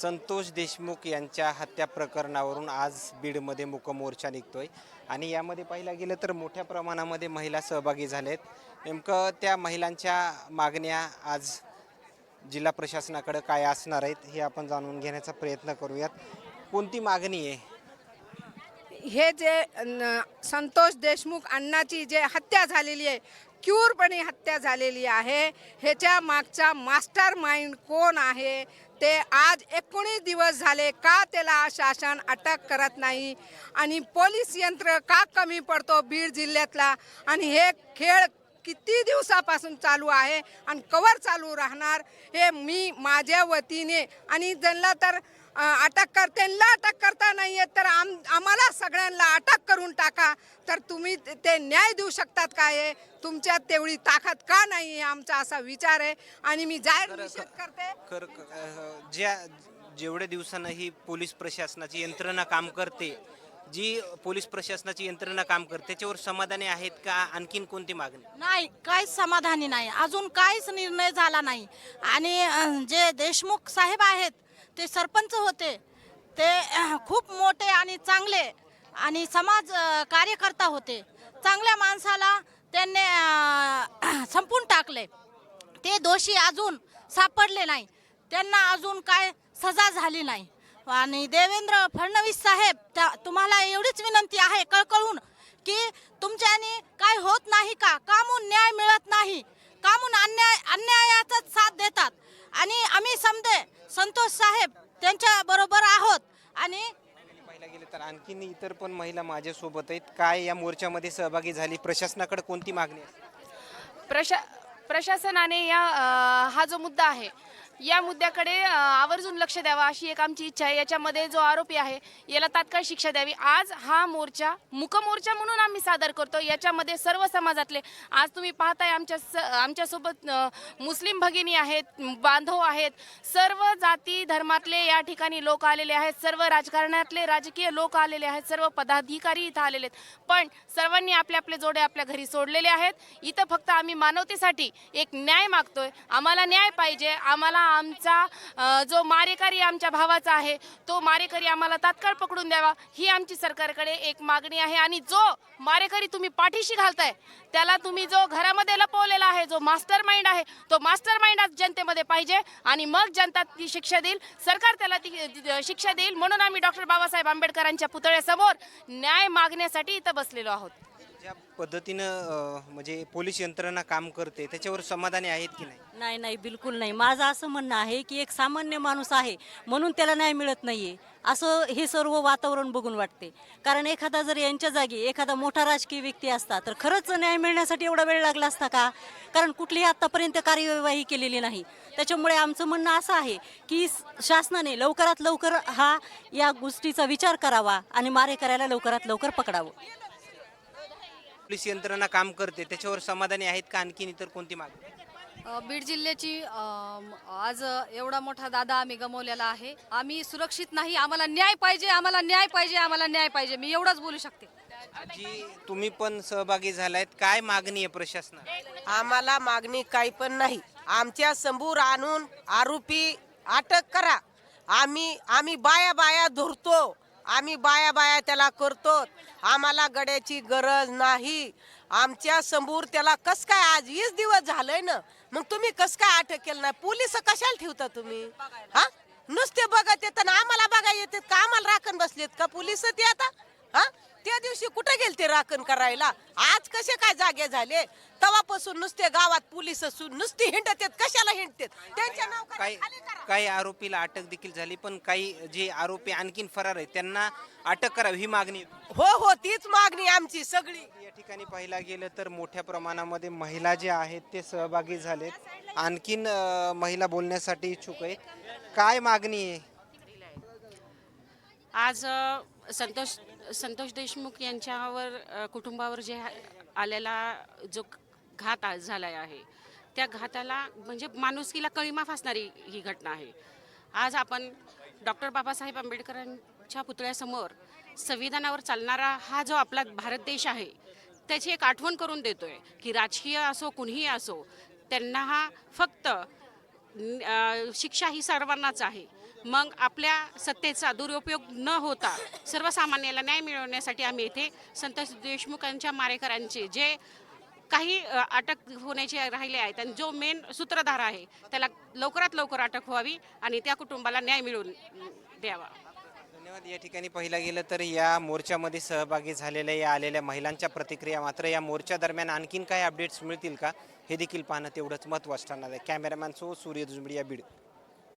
संतोष देशमुख यांच्या हत्या प्रकरणावरून आज बीडमध्ये मूकमोर्चा निघतोय. आणि यामध्ये पाहिलं गेलं तर मोठ्या प्रमाणामध्ये महिला सहभागी झालेत. नेमकं त्या महिलांच्या मागण्या आज जिल्हा प्रशासनाकडे काय असणार आहेत हे आपण जाणून घेण्याचा प्रयत्न करूयात. कोणती मागणी आहे? हे जे न- संतोष देशमुख अण्णाची जे हत्या झालेली आहे क्यूरपणे हत्या झालेली आहे. ह्याच्या मागचा मास्टर माइंड कोण आहे? ते आज एकोणीस दिवस झाले का त्याला शासन अटक करत नाही? आणि पोलीस यंत्र का कमी पडतो बीड जिल्ह्यातला? आणि हे खेळ किती दिवसापासून चालू आहे? आणि कवर चालू राहणार? हे मी माझ्या वतीने आणि जनला तर अटक कर त्यांना अटक करता नाही येत तर आम आम्हाला सगळ्यांना अटक करून टाका. तर तुम्ही ते- न्याय देऊ शकतात का हे? तुमच्यात तेवढी ताकद का नाही आहे आमचा असा विचार आहे. आणि मी जाहीर निषेध करते. कर ज्या जेवढ्या दिवसानं ही पोलीस प्रशासनाची यंत्रणा काम करते जी पोलीस प्रशासनाची यंत्रणा काम करते त्याच्यावर समाधानी आहेत का? आणखीन कोणती मागणी? नाही काहीच समाधानी नाही. अजून काहीच निर्णय झाला नाही. आणि जे देशमुख साहेब आहेत ते सरपंच होते. ते खूप मोठे आणि चांगले आणि समाज कार्यकर्ता होते. चांगल्या माणसाला त्यांनी संपून टाकले. ते दोषी अजून सापडले नाही. त्यांना अजून काय सजा झाली नाही. आणि देवेंद्र फडणवीस साहेब त्या तुम्हाला एवढीच विनंती आहे कळकळून की तुमच्याने काय होत नाही का? कामून न्याय मिळत नाही. कामून अन्याय अन्यायाचाच साथ देतात. आणि आम्ही समजे संतोष साहेब त्यांच्या बरोबर आहोत. आणि पाहिला गेलं तर आणखीन इतर पण महिला माझ्यासोबत आहेत. काय या मोर्चामध्ये सहभागी झाली? प्रशासनाकडे कोणती मागणी आहे? प्रशा प्रशासनाने या अ, हा जो मुद्दा आहे या मुद्द्याकडे आवर्जून लक्ष द्यावं अशी एक आमची इच्छा आहे. याच्यामध्ये जो आरोपी आहे याला तात्काळ शिक्षा द्यावी. आज हा मोर्चा मुकमोर्चा म्हणून आम्ही सादर करतो. याच्यामध्ये सर्व समाजातले आज तुम्ही पाहताय आमच्या स आमच्यासोबत मुस्लिम भगिनी आहेत बांधव आहेत. सर्व जाती धर्मातले या ठिकाणी लोक आलेले आहेत. सर्व राजकारणातले राजकीय लोक आलेले आहेत. सर्व पदाधिकारी इथं आलेले आहेत. पण सर्वांनी आपले आपले जोडे आपल्या घरी सोडलेले आहेत. इथं फक्त आम्ही मानवतेसाठी एक न्याय मागतोय. आम्हाला न्याय पाहिजे. आम्हाला आमचा जो मारेकरी आमच्या भावाचा आहे तो मारेकरी आम्हाला तात्काळ पकडून द्यावा ही आमची सरकारकडे एक मागणी आहे. आणि जो मारेकरी तुम्ही पाठीशी घालताय त्याला तुम्ही जो घरामध्ये लपवलेला आहे जो मास्टर माइंड आहे तो मास्टर माइंड आज जनतेमध्ये पाहिजे आणि मग जनता ती शिक्षा देईल सरकार त्याला ती शिक्षा देईल म्हणून आम्ही डॉक्टर बाबासाहेब आंबेडकरांच्या पुतळ्यासमोर न्याय मागण्यासाठी इथं बसलेलो आहोत. ज्या पद्धतीनं अ, म्हणजे पोलीस यंत्रणा काम करते त्याच्यावर समाधानी आहेत की नाही? नाही नाही बिलकुल नाही. माझं असं म्हणणं आहे की एक सामान्य माणूस आहे म्हणून त्याला न्याय मिळत नाहीये. असं हे सर्व वातावरण बघून वाटते. कारण एखादा जर यांच्या जागी एखादा मोठा राजकीय व्यक्ती असता तर खरंच न्याय मिळण्यासाठी एवढा वेळ लागला असता का? कारण कुठलीही आत्तापर्यंत कार्यवाही केलेली नाही. त्याच्यामुळे आमचं म्हणणं असं आहे की शासनाने लवकरात लवकर हा या गोष्टीचा विचार करावा आणि मारेकऱ्याला लवकरात लवकर पकडावं. पोलीस यंत्रणा काम करते त्याच्यावर समाधानी आहेत का आणखीन इतर कोणती मागणी? बीड जिल्ह्याची आज एवढा मोठा दादा आम्ही गमावलेला आहे. आम्ही सुरक्षित नाही आम्हाला न्याय पाहिजे आम्हाला न्याय पाहिजे आम्हाला न्याय पाहिजे. मी एवढंच बोलू शकते. आजी तुम्ही पण सहभागी झालायत. काय मागणी आहे प्रशासनात? आम्हाला मागणी काही पण नाही. आमच्यासमोर आणून आरोपी अटक करा. आम्ही आम्ही बाया बाया धरतो. आम्ही बाया बाया त्याला करतो. आम्हाला गड्याची गरज नाही. आमच्यासमोर त्याला कस काय आज वीस दिवस झालंय ना? मग तुम्ही कस काय अटक केलं नाही? पोलीस कशाला ठेवता तुम्ही? हा? नुसते बघत येत ना आम्हाला बघा येतात का? आम्हाला राखण बसलेत का? पोलीस ते आता? हा? त्या दिवशी कुठे गेलते राखण करायला? आज कसे काय जागे झाले? तवापासून नुसते गावात पोलीस असून नुसती हिंडत आहेत. कशाला हिंडतात? त्यांच्या नाव करा, काही खाली करा. काही आरोपीला अटक देखील झाली पण काही जे आरोपी आणखीन फरार आहेत त्यांना अटक करावी ही मागणी आहे. हो हो तीच मागणी आमची सगळी. या ठिकाणी पाहिला गेलं तर मोठ्या प्रमाणामध्ये महिला जे आहेत ते सहभागी झालेत. आणखीन अ, महिला बोलण्यासाठी इच्छुक आहेत. काय मागणी आहे? आज अ, संतोष संतोष देशमुख यांच्यावर कुटुंबावर जे आलेला जो घात झाला आहे त्या घाताला म्हणजे माणुसकीला कळीमा फासणारी ही घटना आहे. आज आपण डॉक्टर बाबासाहेब आंबेडकरांच्या पुतळ्यासमोर संविधानावर चालणारा हा जो आपला भारत देश आहे त्याची एक आठवण करून देतोय की राजकीय असो कुणीही असो त्यांना हा फक्त शिक्षा ही सर्वांनाच आहे. मग आपल्या सत्तेचा दुरुपयोग न होता सर्वसामान्याला न्याय मिळवण्यासाठी आम्ही इथे संतोष देशमुखांच्या मारेकरांचे जे काही अटक होण्याचे राहिले आहेत आणि जो मेन सूत्रधार आहे त्याला लवकरात लवकर अटक व्हावी आणि त्या कुटुंबाला न्याय मिळवून द्यावा. धन्यवाद. या ठिकाणी पाहिलं गेलं तर या मोर्चामध्ये सहभागी झालेल्या या आलेल्या महिलांच्या प्रतिक्रिया मात्र या मोर्चा दरम्यान आणखीन काही अपडेट्स मिळतील का? हे देखील पाहणं तेवढंच महत्त्वाचं ठरणार आहे. कॅमेरामॅन सो सूर्य दुजमिडिया बीड